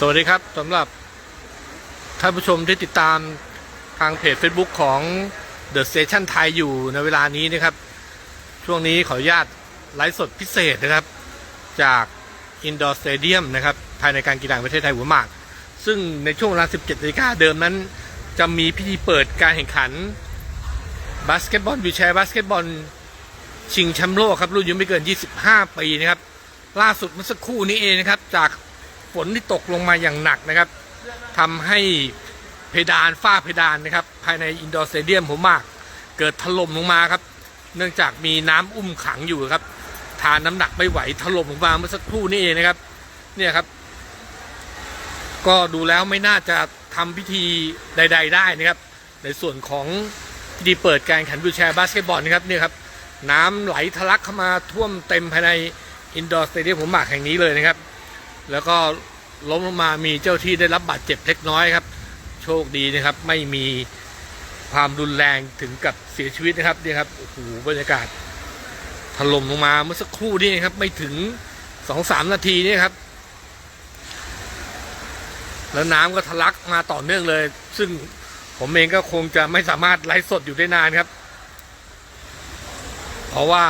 สวัสดีครับสำหรับท่านผู้ชมที่ติดตามทางเพจ Facebook ของ The Station ไทยอยู่ในเวลานี้นะครับ ช่วงนี้ขออนุญาตไลฟ์สดพิเศษนะครับ จาก Indoor Stadium นะครับ ภายในการกีฬาประเทศไทยหัวหมาก ซึ่งในช่วงเวลา 17นาฬิกาเดิมนั้น จะมีพิธีเปิดการแข่งขันบาสเกตบอลวิวแชร์บาสเกตบอลชิงแชมป์โลกครับรุ่นอายุไม่เกิน 25 ปีนะครับ ล่าสุดเมื่อสักครู่นี้เองนะครับจาก ฝนที่ตกลงมาอย่างหนักนะครับทำให้เพดานฝ้าเพดานนะครับ ภายในอินดอร์สเตเดียมผมมาก เกิดถล่มลงมาครับ เนื่องจากมีน้ำอุ้มขังอยู่ครับทานน้ำหนักไม่ไหวถล่มลงมาเมื่อสักครู่นี้เองนะครับ เนี่ยครับ ก็ดูแล้วไม่น่าจะทำพิธีใด ๆ ได้นะครับ ในส่วนของพิธีเปิดการแข่งวิวแชร์บาสเกตบอลนะครับเนี่ยครับ น้ำไหลทะลักเข้ามาท่วมเต็มภายในอินดอร์สเตเดียมผมหมากแห่งนี้เลยนะครับ แล้วก็ ล้มลงมามีเจ้าที่ได้รับบาดเจ็บเล็กน้อยครับ โชคดีนะครับ ไม่มีความรุนแรงถึงกับเสียชีวิตนะครับเนี่ยครับโอ้โหบรรยากาศถล่มลงมาเมื่อสักครู่นี้ครับ ไม่ถึงสองสามนาทีนี่ครับ แล้วน้ำก็ทะลักมาต่อเนื่องเลย ซึ่งผมเองก็คงจะไม่สามารถไลฟ์สดอยู่ได้นานครับ เพราะว่า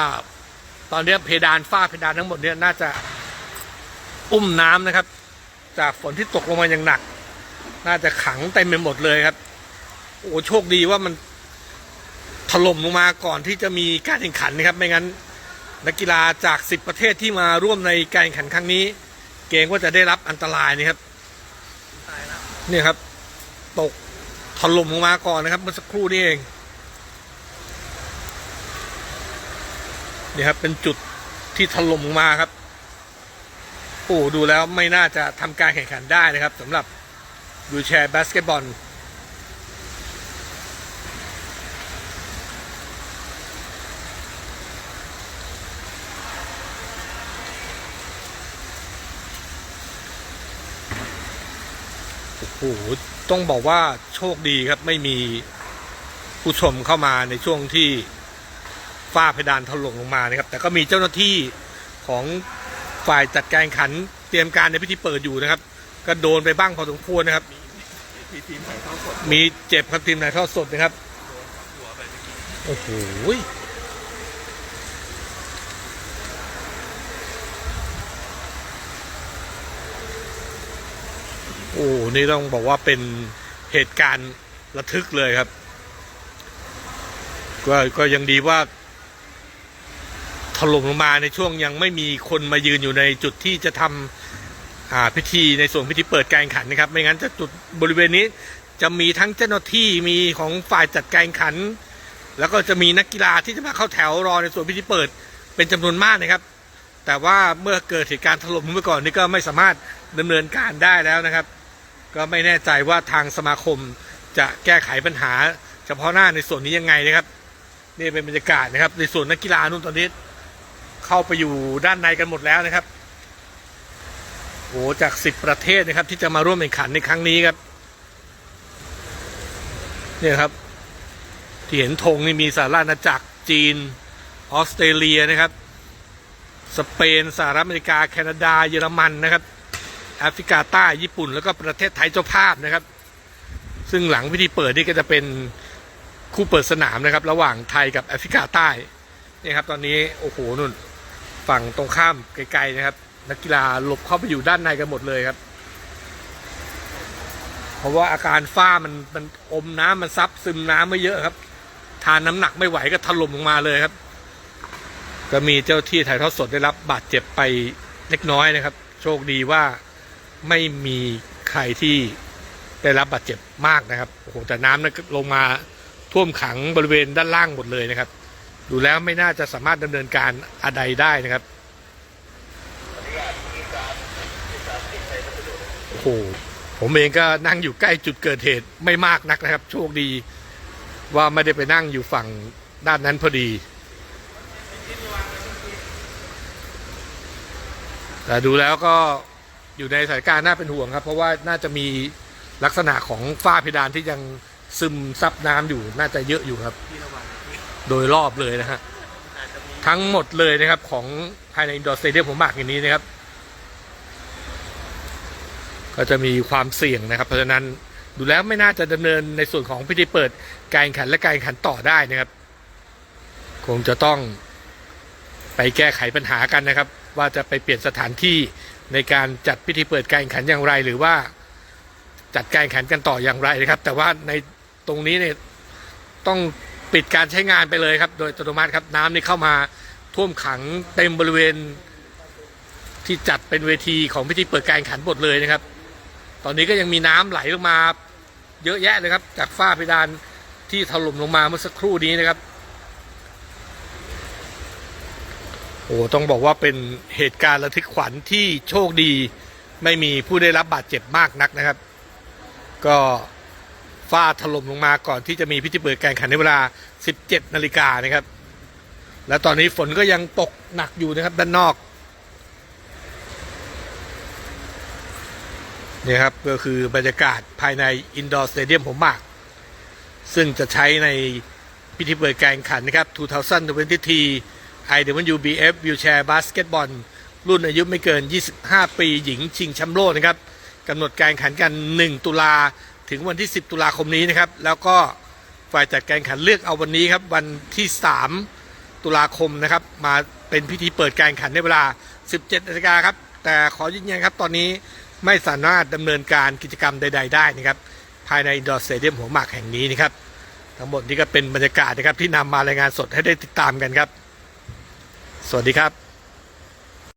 ตอนนี้เพดานฝ้าเพดานทั้งหมดเนี่ยน่าจะอุ้มน้ำนะครับ จากฝนที่ตกลงมาอย่างหนัก น่าจะขังเต็มไปหมดเลยครับ โอ้โชคดีว่ามันถล่มลงมาก่อนที่จะมีการแข่งขันนะครับ ไม่งั้นนักกีฬาจาก 10 ประเทศที่มาร่วมในการแข่งขันครั้งนี้ เกรงว่าจะได้รับอันตรายนะครับเนี่ยครับ ตกถล่มลงมาก่อนนะครับ เมื่อสักครู่นี้เองเนี่ยครับเป็นจุดที่ถล่มลงมาครับ โอ้ดูแล้วไม่น่าจะทำการแข่งขันได้นะครับสำหรับวิวแชร์บาสเกตบอลโอ้โหต้องบอกว่าโชคดีครับไม่มีผู้ชมเข้ามาในช่วงที่ฝ้าเพดานถล่มลงมานะครับ แต่ก็มีเจ้าหน้าที่ของ ฝ่ายจัดการขันเตรียมการในพิธีเปิดอยู่นะครับ ก็โดนไปบ้างพอสมควรนะครับ มีทีมถ่ายทอดสดมีเจ็บครับทีมไหนทอดสดนะครับหัวไปเมื่อกี้โอ้โหโอ้นี่ต้องบอกว่าเป็นเหตุการณ์ระทึกเลยครับ ก็ก็ยังดีว่า ถล่มลงมาในช่วงยังไม่มีคนมายืนอยู่ในจุดที่จะทำอ่าพิธีในส่วนพิธีเปิดการแข่งขันนะครับ ไม่งั้นจะจุดบริเวณนี้จะมีทั้งเจ้าหน้าที่มีของฝ่ายจัดการแข่งขัน แล้วก็จะมีนักกีฬาที่จะมาเข้าแถวรอในส่วนพิธีเปิดเป็นจำนวนมากนะครับ แต่ว่าเมื่อเกิดเหตุการณ์ถล่มลงไปก่อนนี่ก็ไม่สามารถดำเนินการได้แล้วนะครับ ก็ไม่แน่ใจว่าทางสมาคมจะแก้ไขปัญหา เฉพาะหน้าในส่วนนี้ยังไงนะครับ นี่เป็นบรรยากาศนะครับ ในส่วนนักกีฬานู่นตอนนี้ เข้าไปอยู่ด้านในกันหมดแล้วนะครับโอ้จากสิบประเทศนะครับที่จะมาร่วมแข่งขันในครั้งนี้ครับเนี่ยครับ ที่เห็นธงนี่มีสหราชอาณาจักรจีน ออสเตรเลียนะครับ สเปนสหรัฐอเมริกา แคนาดา เยอรมันนะครับแอฟริกาใต้ ญี่ปุ่น แล้วก็ประเทศไทยเจ้าภาพนะครับ ซึ่งหลังพิธีเปิดนี่ก็จะเป็นคู่เปิดสนามนะครับ ระหว่างไทยกับแอฟริกาใต้นี่ครับตอนนี้โอ้โหนุ่น ฝั่งตรงข้ามไกลๆนะครับ นักกีฬาหลบเข้าไปอยู่ด้านในกันหมดเลยครับ เพราะว่าอาการฝ้ามันมันอมน้ำมันซับซึมน้ำไม่เยอะครับ ทานน้ำหนักไม่ไหวก็ถล่มลงมาเลยครับ ก็มีเจ้าที่ถ่ายทอดสดได้รับบาดเจ็บไปเล็กน้อยนะครับ โชคดีว่าไม่มีใครที่ได้รับบาดเจ็บมากนะครับโอ้โหแต่น้ำนั้นลงมาท่วมขังบริเวณด้านล่างหมดเลยนะครับ ดูแล้วไม่น่าจะสามารถดำเนินการอะไรได้นะครับโอ้โหผมเองก็นั่งอยู่ใกล้จุดเกิดเหตุไม่มากนักนะครับ โชคดีว่าไม่ได้ไปนั่งอยู่ฝั่งด้านนั้นพอดี แต่ดูแล้วก็อยู่ในสถานการณ์น่าเป็นห่วงครับ เพราะว่าน่าจะมีลักษณะของฝ้าเพดานที่ยังซึมซับน้ำอยู่น่าจะเยอะอยู่ครับที่ระวัง โดยรอบเลยนะฮะทั้งหมดเลยนะครับของภายในอินดอร์สเตเดียมผมมากอย่างนี้นะครับ ก็จะมีความเสี่ยงนะครับ เพราะฉะนั้นดูแล้วไม่น่าจะดำเนินในส่วนของพิธีเปิดการแข่งขันและการแข่งขันต่อได้นะครับ คงจะต้องไปแก้ไขปัญหากันนะครับ ว่าจะไปเปลี่ยนสถานที่ในการจัดพิธีเปิดการแข่งขันอย่างไร หรือว่าจัดการแข่งขันกันต่ออย่างไรนะครับ แต่ว่าในตรงนี้เนี่ยต้อง ปิดการใช้งานไปเลยครับ โดยอัตโนมัติครับน้ำนี่เข้ามาท่วมขังเต็มบริเวณ ที่จัดเป็นเวทีของพิธีเปิดการแข่งขันหมดเลยนะครับ ตอนนี้ก็ยังมีน้ำไหลลงมาเยอะแยะเลยครับ จากฝ้าเพดานที่ถล่มลงมาเมื่อสักครู่นี้นะครับโอ้ต้องบอกว่าเป็นเหตุการณ์ระทึกขวัญที่โชคดี ไม่มีผู้ได้รับบาดเจ็บมากนักนะครับ ก็ ฝ้าถล่มลงมาก่อนที่จะมีพิธีเปิดการแข่งขันในเวลา 17 นาฬิกานะครับ และตอนนี้ฝนก็ยังตกหนักอยู่นะครับด้านนอกเนี่ยครับก็คือบรรยากาศภายในอินดอร์สเตเดียมผมมาก ซึ่งจะใช้ในพิธีเปิดการแข่งขันนะครับ2023 IWBF Wheelchair Basketball รุ่นอายุไม่เกิน 25 ปีหญิงชิงแชมป์โลกนะครับกำหนดการแข่งขันกัน 1 ตุลา ถึงวันที่ 10 ตุลาคมนี้นะครับ แล้วก็ฝ่ายจัดการแข่งขันเลือกเอาวันนี้ครับวันที่ 3 ตุลาคมนะครับ มาเป็นพิธีเปิดการแข่งขันในเวลา 17นาฬิกาครับ แต่ขอยืนยันครับตอนนี้ไม่สามารถดำเนินการกิจกรรมใด ๆ ได้นะครับ ภายในอินดอร์สเตเดียมหัวหมากแห่งนี้นะครับ ทั้งหมดนี้ก็เป็นบรรยากาศนะครับที่นำมารายงานสดให้ได้ติดตามกันครับ สวัสดีครับ